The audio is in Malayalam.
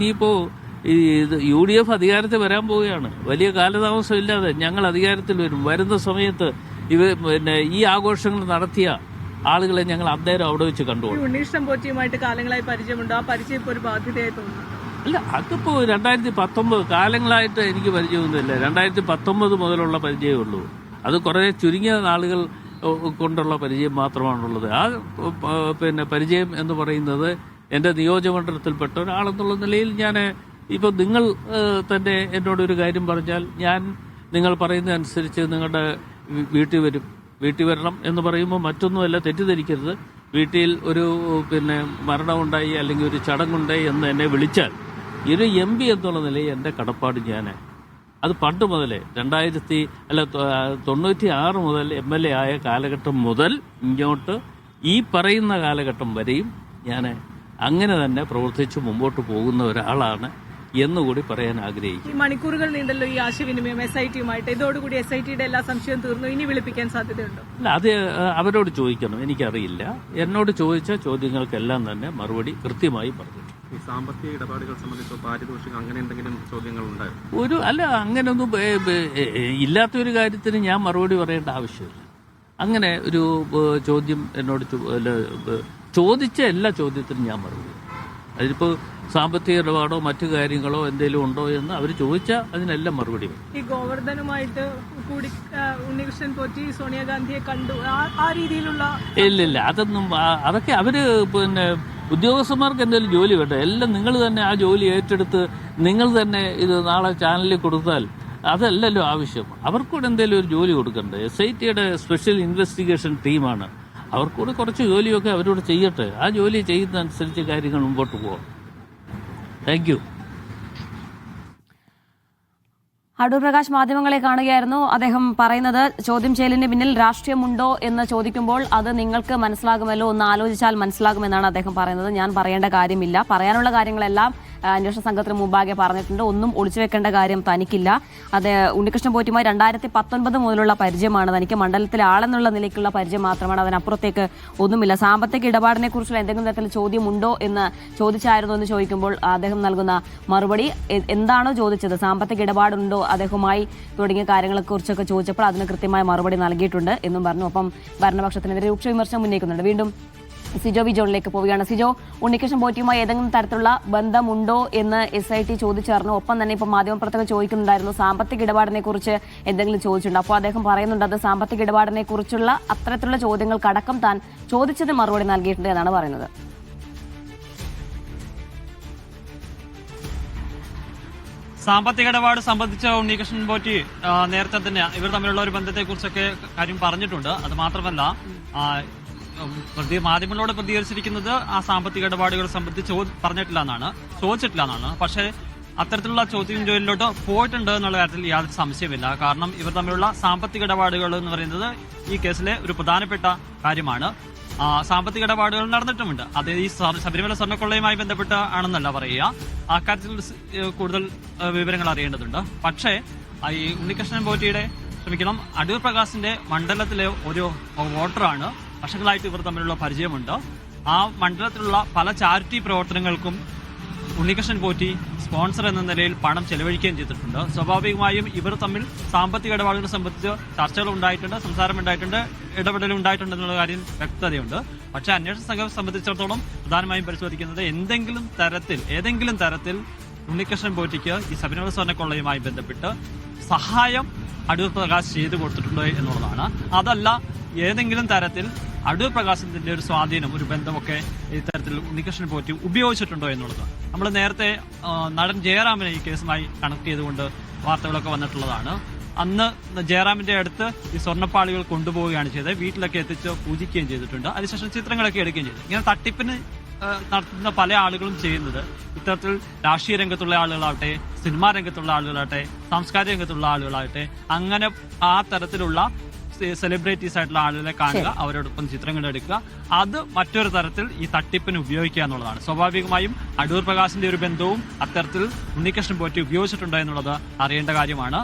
ഇനിയിപ്പോ ഇത് യു ഡി എഫ് അധികാരത്തിൽ വരാൻ പോവുകയാണ്. വലിയ കാലതാമസം ഇല്ലാതെ ഞങ്ങൾ അധികാരത്തിൽ വരും. വരുന്ന സമയത്ത് ഇവ പിന്നെ ഈ ആഘോഷങ്ങൾ നടത്തിയ ആളുകളെ ഞങ്ങൾ അന്നേരം അവിടെ വെച്ച് കണ്ടുപോകും കണ്ടുകൊള്ളും ഉണ്ണീഷ്ടം പോറ്റിയുമായിട്ട് കാലങ്ങളായി പരിചയമുണ്ട്. ആ പരിചയം ഇപ്പോൾ ഒരു ബാധ്യതയായി തോന്നുന്നു. അല്ല അതിപ്പോ രണ്ടായിരത്തി പത്തൊമ്പത് കാലങ്ങളായിട്ട് എനിക്ക് പരിചയമൊന്നുമില്ല. രണ്ടായിരത്തി പത്തൊമ്പത് മുതലുള്ള പരിചയമേ ഉള്ളൂ. അത് കുറേ ചുരുങ്ങിയ നാളുകൾ കൊണ്ടുള്ള പരിചയം മാത്രമാണുള്ളത്. ആ പിന്നെ പരിചയം എന്ന് പറയുന്നത് എന്റെ നിയോജകമണ്ഡലത്തിൽപ്പെട്ട ഒരാളെന്നുള്ള നിലയിൽ ഞാൻ ഇപ്പോൾ നിങ്ങൾ തന്നെ എന്നോടൊരു കാര്യം പറഞ്ഞാൽ ഞാൻ നിങ്ങൾ പറയുന്നതനുസരിച്ച് നിങ്ങളുടെ വീട്ടിൽ വരും. വീട്ടിൽ വരണം എന്ന് പറയുമ്പോൾ മറ്റൊന്നുമല്ല തെറ്റിദ്ധരിക്കരുത്. വീട്ടിൽ ഒരു പിന്നെ മരണമുണ്ടായി അല്ലെങ്കിൽ ഒരു ചടങ്ങുണ്ടായി എന്ന് എന്നെ വിളിച്ചാൽ ഒരു എം പി എന്നുള്ള നിലയിൽ എന്റെ കടപ്പാട് ഞാൻ അത് പണ്ട് മുതലേ രണ്ടായിരത്തി അല്ല തൊണ്ണൂറ്റി ആറ് മുതൽ എം എൽ എ ആയ കാലഘട്ടം മുതൽ ഇങ്ങോട്ട് ഈ പറയുന്ന കാലഘട്ടം വരെയും ഞാൻ അങ്ങനെ തന്നെ പ്രവർത്തിച്ച് മുമ്പോട്ട് പോകുന്ന ഒരാളാണ് എന്നുകൂടി പറയാൻ ആഗ്രഹിക്കും ഈ മണിക്കൂറുകൾ നീണ്ടല്ലോ ഈ ആശയവിനിമയം എസ് ഐ ടിയുമായിട്ട് ഇതോടുകൂടി എസ് ഐ ടിയുടെ എല്ലാ സംശയവും തീർന്നു. ഇനി വിളിപ്പിക്കാൻ സാധ്യതയുണ്ടോ? അല്ല അത് അവരോട് ചോദിക്കണം. എനിക്കറിയില്ല. എന്നോട് ചോദിച്ച ചോദ്യങ്ങൾക്കെല്ലാം തന്നെ മറുപടി കൃത്യമായി പറഞ്ഞു. ഈ സാമ്പത്തിക ഇടപാടുകൾ സംബന്ധിച്ചോ പാരിതോഷികം അങ്ങനെ എന്തെങ്കിലും ചോദ്യങ്ങൾ ഉണ്ടായിരുന്നു ഒരു അല്ല അങ്ങനൊന്നും ഇല്ലാത്തൊരു കാര്യത്തിന് ഞാൻ മറുപടി പറയേണ്ട ആവശ്യമില്ല. അങ്ങനെ ഒരു ചോദ്യം എന്നോട് ചോദിച്ച എല്ലാ ചോദ്യത്തിനും ഞാൻ മറുപടി. അതിപ്പോ അതിലിപ്പോൾ സാമ്പത്തിക ഇടപാടോ മറ്റു കാര്യങ്ങളോ എന്തെങ്കിലും ഉണ്ടോ എന്ന് അവർ ചോദിച്ചാൽ അതിനെല്ലാം മറുപടി ഈ ഗോവർദ്ധനുമായിട്ട് കൂടി ഉണ്ണികൃഷ്ണൻ പോറ്റി സോണിയാഗാന്ധിയെ കണ്ടു. ആ- രീതിയിലുള്ള ഇല്ലില്ല ഇല്ല അതൊന്നും അതൊക്കെ അവർ പിന്നെ ഉദ്യോഗസ്ഥന്മാർക്ക് എന്തെങ്കിലും ജോലി വേണ്ട? എല്ലാം നിങ്ങൾ തന്നെ ആ ജോലി ഏറ്റെടുത്ത് നിങ്ങൾ തന്നെ ഇത് നാളെ ചാനലിൽ കൊടുത്താൽ അതല്ലല്ലോ ആവശ്യം. അവർക്കൂടെ എന്തെങ്കിലും ഒരു ജോലി കൊടുക്കണ്ടേ? എസ് ഐ ടിയുടെ സ്പെഷ്യൽ ഇൻവെസ്റ്റിഗേഷൻ ടീമാണ് അവർക്കൂടെ കുറച്ച് ജോലിയൊക്കെ അവരോട് ചെയ്യട്ടെ. ആ ജോലി ചെയ്യുന്നതനുസരിച്ച് കാര്യങ്ങൾ മുമ്പോട്ട് പോകാം താങ്ക് യു അടൂർ പ്രകാശ് മാധ്യമങ്ങളെ കാണുകയായിരുന്നു. അദ്ദേഹം പറയുന്നത് ചോദ്യം ചെയ്യലിന് പിന്നിൽ രാഷ്ട്രീയമുണ്ടോ എന്ന് ചോദിക്കുമ്പോൾ അത് നിങ്ങൾക്ക് മനസ്സിലാകുമല്ലോ ഒന്ന് ആലോചിച്ചാൽ മനസ്സിലാകുമെന്നാണ് അദ്ദേഹം പറയുന്നത്. ഞാൻ പറയേണ്ട കാര്യമില്ല. പറയാനുള്ള കാര്യങ്ങളെല്ലാം അന്വേഷണ സംഘത്തിന് മുമ്പാകെ പറഞ്ഞിട്ടുണ്ട്. ഒന്നും ഒളിച്ചു വെക്കേണ്ട കാര്യം തനിക്കില്ല. അത് ഉണ്ണികൃഷ്ണൻ പോറ്റുമായി രണ്ടായിരത്തി പത്തൊൻപത് മുതലുള്ള പരിചയമാണ്. തനിക്ക് മണ്ഡലത്തിലെ ആളെന്നുള്ള നിലയ്ക്കുള്ള പരിചയം മാത്രമാണ്. അതിനപ്പുറത്തേക്ക് ഒന്നുമില്ല. സാമ്പത്തിക ഇടപാടിനെ കുറിച്ചുള്ള എന്തെങ്കിലും തരത്തിൽ ചോദ്യമുണ്ടോ എന്ന് ചോദിച്ചായിരുന്നു എന്ന് ചോദിക്കുമ്പോൾ അദ്ദേഹം നൽകുന്ന മറുപടി എന്താണോ ചോദിച്ചത്? സാമ്പത്തിക ഇടപാടുണ്ടോ അദ്ദേഹവുമായി തുടങ്ങിയ കാര്യങ്ങളെക്കുറിച്ചൊക്കെ ചോദിച്ചപ്പോൾ അതിന് കൃത്യമായ മറുപടി നൽകിയിട്ടുണ്ട് എന്നും പറഞ്ഞു. ഒപ്പം ഭരണപക്ഷത്തിനെതിരെ രൂക്ഷ വിമർശനം ഉന്നയിക്കുന്നുണ്ട്. വീണ്ടും സിജോ വി ജോണിലേക്ക് പോവുകയാണ്. സിജോ ഉണ്ണികൃഷ്ണൻ പോറ്റിയുമായി ഏതെങ്കിലും തരത്തിലുള്ള ബന്ധമുണ്ടോ എന്ന് എസ് ഐ ടി ചോദിച്ചറിഞ്ഞു. ഒപ്പം തന്നെ ഇപ്പോൾ മാധ്യമപ്രവർത്തകർ ചോദിക്കുന്നുണ്ടായിരുന്നു സാമ്പത്തിക ഇടപാടിനെ കുറിച്ച് എന്തെങ്കിലും ചോദിച്ചിട്ടുണ്ട്? അപ്പോൾ അദ്ദേഹം പറയുന്നുണ്ട് അത് സാമ്പത്തിക ഇടപാടിനെ കുറിച്ചുള്ള അത്തരത്തിലുള്ള ചോദ്യങ്ങൾക്കടക്കം താൻ ചോദിച്ചതിന് മറുപടി നൽകിയിട്ടുണ്ട് എന്നാണ് പറയുന്നത്. സാമ്പത്തിക ഇടപാട് സംബന്ധിച്ച ഉണ്ണികൃഷ്ണൻ പോറ്റി നേരത്തെ തന്നെ ഇവർ തമ്മിലുള്ള ഒരു ബന്ധത്തെക്കുറിച്ചൊക്കെ കാര്യം പറഞ്ഞിട്ടുണ്ട്. അത് മാത്രമല്ല പ്രതി മാധ്യമങ്ങളോട് പ്രതികരിച്ചിരിക്കുന്നത് ആ സാമ്പത്തിക ഇടപാടുകൾ സംബന്ധിച്ച് പറഞ്ഞിട്ടില്ല എന്നാണ്. ചോദിച്ചിട്ടില്ല എന്നാണ്. പക്ഷേ അത്തരത്തിലുള്ള ചോദ്യം ജോലിയിലോട്ട് പോയിട്ടുണ്ട് എന്നുള്ള കാര്യത്തിൽ യാതൊരു സംശയമില്ല കാരണം ഇവർ തമ്മിലുള്ള സാമ്പത്തിക ഇടപാടുകൾ എന്ന് പറയുന്നത് ഈ കേസിലെ ഒരു പ്രധാനപ്പെട്ട കാര്യമാണ്. സാമ്പത്തിക ഇടപാടുകൾ നടന്നിട്ടുമുണ്ട്. അത് ഈ ശബരിമല സ്വർണക്കൊള്ളയുമായി ബന്ധപ്പെട്ട് ആണെന്നല്ല പറയുക. അക്കാര്യത്തിൽ കൂടുതൽ വിവരങ്ങൾ അറിയേണ്ടതുണ്ട്. പക്ഷേ ഈ ഉണ്ണികൃഷ്ണൻ പോറ്റിയുടെ ശ്രമിക്കണം അടൂർ പ്രകാശിന്റെ മണ്ഡലത്തിലെ ഒരു വോട്ടറാണ് വർഷങ്ങളായിട്ട് ഇവർ തമ്മിലുള്ള പരിചയമുണ്ട്. ആ മണ്ഡലത്തിലുള്ള പല ചാരിറ്റി പ്രവർത്തനങ്ങൾക്കും ഉണ്ണികൃഷ്ണൻ പോറ്റി സ്പോൺസർ എന്ന നിലയിൽ പണം ചെലവഴിക്കുകയും ചെയ്തിട്ടുണ്ട്. സ്വാഭാവികമായും ഇവർ തമ്മിൽ സാമ്പത്തിക ഇടപാടുകളെ സംബന്ധിച്ച് ചർച്ചകൾ ഉണ്ടായിട്ടുണ്ട് സംസാരം ഉണ്ടായിട്ടുണ്ട് ഉണ്ടായിട്ടുണ്ട് എന്നുള്ള കാര്യം വ്യക്തതയുണ്ട്. പക്ഷെ അന്വേഷണ സംഘം സംബന്ധിച്ചിടത്തോളം പ്രധാനമായും പരിശോധിക്കുന്നത് എന്തെങ്കിലും തരത്തിൽ ഏതെങ്കിലും തരത്തിൽ ഉണ്ണികൃഷ്ണൻ പോറ്റിക്ക് ഈ ശബരിമല സ്വർണക്കൊള്ളയുമായി ബന്ധപ്പെട്ട് സഹായം അടൂർ പ്രകാശ് ചെയ്തു കൊടുത്തിട്ടുണ്ട് എന്നുള്ളതാണ്. അതല്ല ഏതെങ്കിലും തരത്തിൽ അടൂർ പ്രകാശത്തിന്റെ ഒരു സ്വാധീനം ഒരു ബന്ധമൊക്കെ ഇത്തരത്തിൽ ഉണ്ണികൃഷ്ണൻ പോറ്റി ഉപയോഗിച്ചിട്ടുണ്ടോ എന്നുള്ളത്. നമ്മൾ നേരത്തെ നടൻ ജയറാമിനെ ഈ കേസുമായി കണക്ട് ചെയ്തുകൊണ്ട് വാർത്തകളൊക്കെ വന്നിട്ടുള്ളതാണ്. അന്ന് ജയറാമിന്റെ അടുത്ത് ഈ സ്വർണപ്പാളികൾ കൊണ്ടുപോവുകയാണ് ചെയ്തത്. വീട്ടിലൊക്കെ എത്തിച്ച് പൂജിക്കുകയും ചെയ്തിട്ടുണ്ട്. അതിനുശേഷം ചിത്രങ്ങളൊക്കെ എടുക്കുകയും ചെയ്തു. ഇങ്ങനെ തട്ടിപ്പിന് നടത്തുന്ന പല ആളുകളും ചെയ്യുന്നത് ഇത്തരത്തിൽ രാഷ്ട്രീയ രംഗത്തുള്ള ആളുകളാവട്ടെ സിനിമാ രംഗത്തുള്ള ആളുകളാവട്ടെ സാംസ്കാരിക രംഗത്തുള്ള ആളുകളാവട്ടെ അങ്ങനെ ആ തരത്തിലുള്ള സെലിബ്രിറ്റീസ് ആയിട്ടുള്ള ആളുകളെ കാണുക അവരോടൊപ്പം ചിത്രങ്ങൾ എടുക്കുക. അത് മറ്റൊരു തരത്തിൽ ഈ തട്ടിപ്പിന് ഉപയോഗിക്കുക എന്നുള്ളതാണ്. സ്വാഭാവികമായും അടൂർ പ്രകാശിന്റെ ഒരു ബന്ധവും അത്തരത്തിൽ ഉണ്ണികൃഷ്ണൻ പോറ്റി ഉപയോഗിച്ചിട്ടുണ്ടോ എന്നുള്ളത് അറിയേണ്ട കാര്യമാണ്.